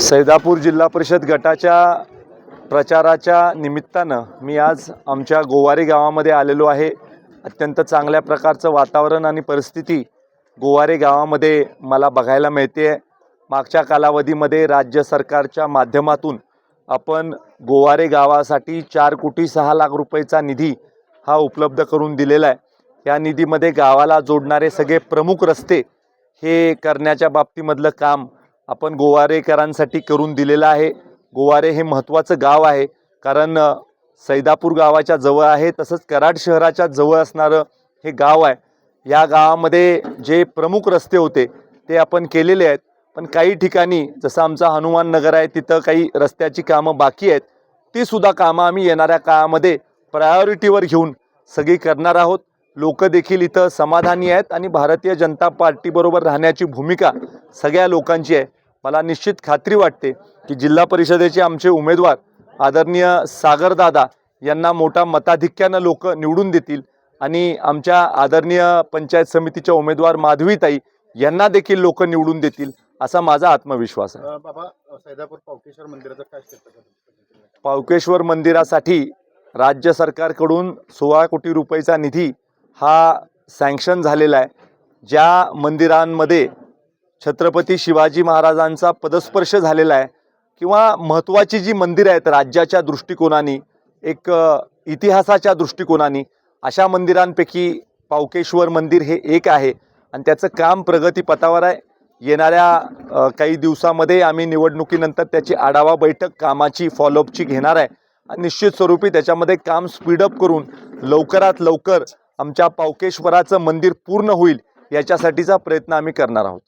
सैदापूर जिल्हा परिषद गटाच्या प्रचाराच्या निमित्तानं मी आज आमच्या गोवारी गावामध्ये आलेलो आहे. अत्यंत चांगल्या प्रकारचं वातावरण आणि परिस्थिती गोवारे गावामध्ये मला बघायला मिळते आहे मागच्या कालावधीमध्ये राज्य सरकारच्या माध्यमातून आपण गोवारे गावासाठी चार कोटी सहा लाख रुपयेचा निधी हा उपलब्ध करून दिलेला आहे. या निधीमध्ये गावाला जोडणारे सगळे प्रमुख रस्ते हे करण्याच्या बाबतीमधलं काम आपण गोवारेकरांसाठी करून दिलेलं आहे. गोवारे हे महत्त्वाचं गाव आहे. कारण सैदापूर गावाच्या जवळ आहे. तसंच कराड शहराच्या जवळ असणारं हे गाव आहे. या गावामध्ये जे प्रमुख रस्ते होते ते आपण केलेले आहेत. पण काही ठिकाणी जसं आमचा हनुमान नगर आहे तिथं काही रस्त्याची कामं बाकी आहेत. ती सुद्धा कामं आम्ही येणाऱ्या काळामध्ये प्रायोरिटीवर घेऊन सगळी करणार आहोत. लोक देखील इथं समाधानी आहेत आणि भारतीय जनता पार्टीबरोबर राहण्याची भूमिका सगळ्या लोकांची आहे. मला निश्चित खात्री वाटते की जिल्हा परिषदेचे आमचे उमेदवार आदरणीय सागरदादा यांना मोठा मताधिक्यानं लोक निवडून देतील आणि आमच्या आदरणीय पंचायत समितीच्या उमेदवार माधवीताई यांना देखील लोक निवडून देतील असा माझा आत्मविश्वास आहे. बाबा सैदापूर पावकेश्वर मंदिराचं काय पावकेश्वर मंदिरासाठी राज्य सरकारकडून सोळा कोटी रुपयेचा निधी हा सँक्शन झालेला आहे. ज्या मंदिरांमध्ये छत्रपती शिवाजी महाराजांचा पदस्पर्श झालेला आहे किंवा महत्त्वाची जी मंदिरं आहेत राज्याच्या दृष्टिकोनाने एक इतिहासाच्या दृष्टिकोनाने अशा मंदिरांपैकी पावकेश्वर मंदिर हे एक आहे. आणि त्याचं काम प्रगतीपथावर आहे. येणाऱ्या काही दिवसामध्ये आम्ही निवडणुकीनंतर त्याची आढावा बैठक कामाची फॉलोअपची घेणार आहे. आणि निश्चित स्वरूपी त्याच्यामध्ये काम स्पीडअप करून लवकरात लवकर आमच्या पावकेश्वराचं मंदिर पूर्ण होईल याच्यासाठीचा प्रयत्न आम्ही करणार आहोत.